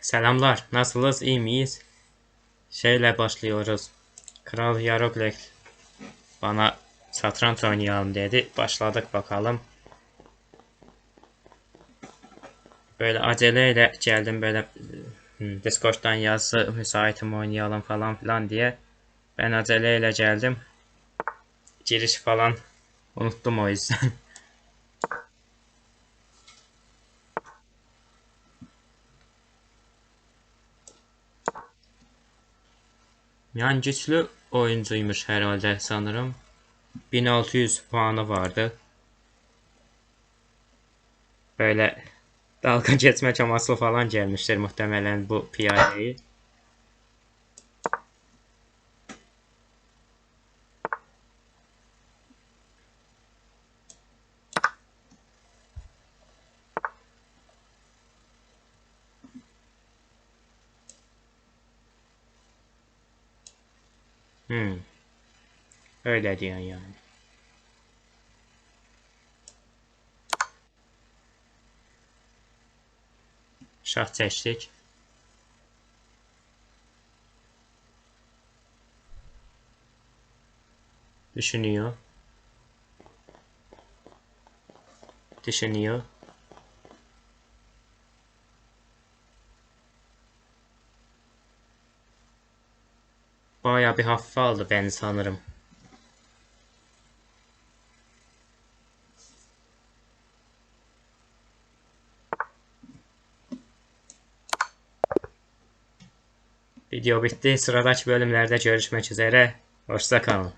Selamlar. Nasılsınız? İyi miyiz? Şeyle başlıyoruz. Kral Yaroglek bana satranç oynayalım dedi. Başladık bakalım. Böyle aceleyle geldim böyle hmm, Discord'dan yazdı müsaitim oynayalım falan filan diye. Ben aceleyle geldim. Giriş falan unuttum o yüzden. Yani güçlü oyuncuymuş herhalde sanırım. 1600 puanı vardı. Böyle dalga geçme çaması falan gelmiştir muhtemelen bu piyadeyi. Hmm. Öyle diyorsun yani. Şah seçtik. Düşünüyor. Düşünüyor. Bayağı bir hafife aldı beni sanırım. Video bitti. Sıradaki bölümlerde görüşmek üzere. Hoşça kalın.